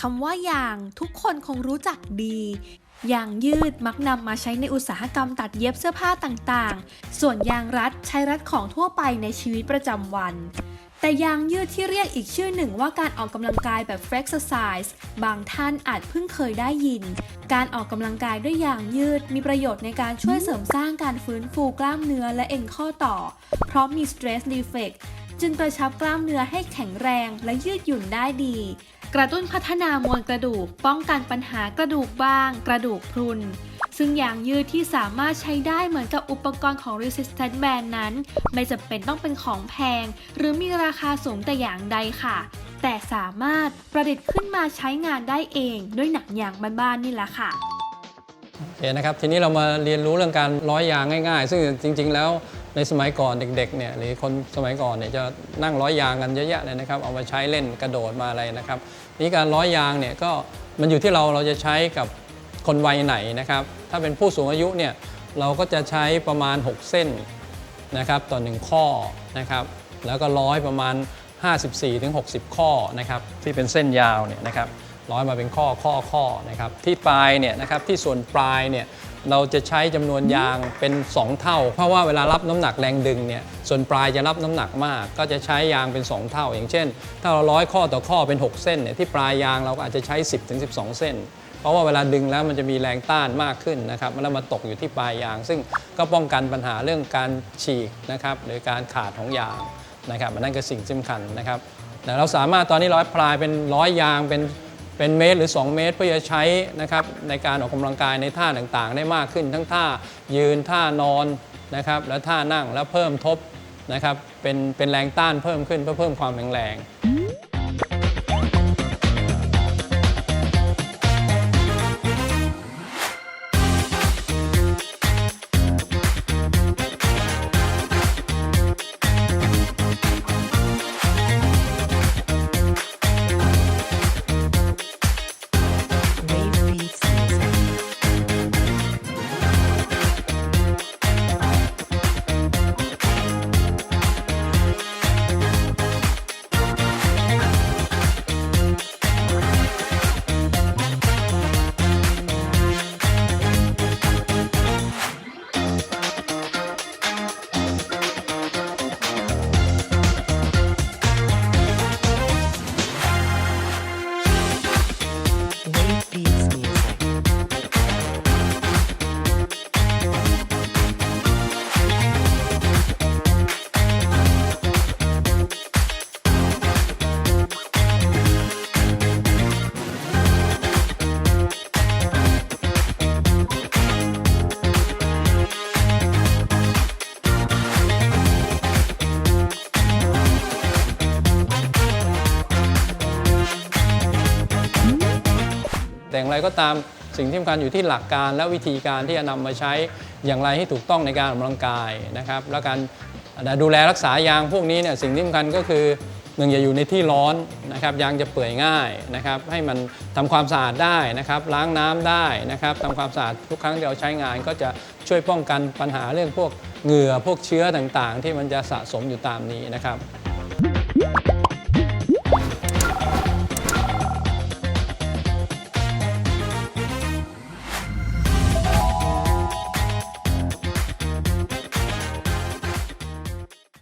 คำว่ายางทุกคนคงรู้จักดียางยืดมักนำมาใช้ในอุตสาหกรรมตัดเย็บเสื้อผ้าต่างๆ ส่วนยางรัดใช้รัดของทั่วไปในชีวิตประจำวัน แต่ยางยืดที่เรียกอีกชื่อหนึ่งว่าการออกกำลังกายแบบ flexercise บางท่านอาจเพิ่งเคยได้ยิน การออกกำลังกายด้วยยางยืดมีประโยชน์ในการช่วยเสริมสร้างการฟื้นฟูกล้ามเนื้อและเอ็นข้อต่อ เพราะมี stress defect จึงกระชับกล้ามเนื้อให้แข็งแรงและยืดหยุ่นได้ดี กระตุ้นพัฒนามวลกระดูก ป้องกันปัญหากระดูกบ้าง กระดูกพรุน ซึ่งยางยืดที่สามารถใช้ได้เหมือนกับอุปกรณ์ของ Resistance Band นั้น ไม่จำเป็นต้องเป็นของแพง หรือมีราคาสูงแต่อย่างใดค่ะ แต่สามารถประดิษฐ์ขึ้นมาใช้งานได้เองด้วยหนังยางบ้านๆนี่แหละค่ะโอเคนะครับ ทีนี้เรามาเรียนรู้เรื่องการร้อยยางง่าย ๆ ซึ่งจริง ๆ แล้ว ในสมัยก่อนเด็กๆเนี่ยหรือคนสมัยก่อนเนี่ยจะนั่งร้อยยางกันเยอะแยะเลยนะครับเอามาใช้เล่นกระโดดมาอะไรนะครับนี่การร้อยยางเนี่ยก็มันอยู่ที่เราเราจะใช้กับคนวัยไหนนะครับ ถ้าเป็นผู้สูงอายุเนี่ยเราก็จะใช้ประมาณ 6 เส้นนะครับต่อ 1 ข้อนะครับ แล้วก็ร้อยประมาณ 54-60 ข้อนะครับที่เป็นเส้นยาวเนี่ยนะครับร้อยมาเป็นข้อข้อข้อนะครับที่ปลายเนี่ยนะครับที่ส่วนปลายเนี่ย เราจะใช้จำนวนยางเป็น 2 เท่า เพราะว่าเวลารับน้ำหนักแรงดึงเนี่ยส่วนปลายจะรับน้ำหนักมาก ก็จะใช้ยางเป็น 2 เท่า อย่างเช่น ถ้าเราร้อยข้อต่อข้อเป็น 6 เส้นเนี่ยที่ปลายยางเราก็อาจจะใช้ 10ถึง12 เส้น เพราะว่าเวลาดึงแล้วมันจะมีแรงต้านมากขึ้นนะครับแล้วมาตกอยู่ที่ปลายยาง ซึ่งก็ป้องกันปัญหาเรื่องการฉีกนะครับหรือการขาดของยางนะครับอันนั่นคือสิ่งสำคัญนะครับเราสามารถตอนนี้ร้อยปลายเป็นร้อยยางเป็น เป็นเมตรหรือ 2 เมตรเพื่อจะใช้นะครับในการออกกำลังกายในท่าต่างๆ ได้มากขึ้นทั้งท่ายืนท่านอนนะครับและท่านั่งแล้วเพิ่มทบนะครับเป็นเป็นแรงต้านเพิ่มขึ้นเพื่อเพิ่มความแข็งแรง แต่อย่างไรก็ตามสิ่งที่สำคัญอยู่ที่หลักการและวิธีการที่จะนำมาใช้อย่างไรให้ถูกต้องในการออกกำลังกายนะครับ แล้วการดูแลรักษายางพวกนี้เนี่ยสิ่งที่สำคัญก็คือหนึ่งอย่าอยู่ในที่ร้อนนะครับยางจะเปื่อยง่ายนะครับให้มันทำความสะอาดได้นะครับล้างน้ำได้นะครับทำความสะอาดทุกครั้งที่เราใช้งาน ก็จะช่วยป้องกันปัญหาเรื่องพวกเหงื่อพวกเชื้อต่างๆ ที่มันจะสะสมอยู่ตามนี้นะครับ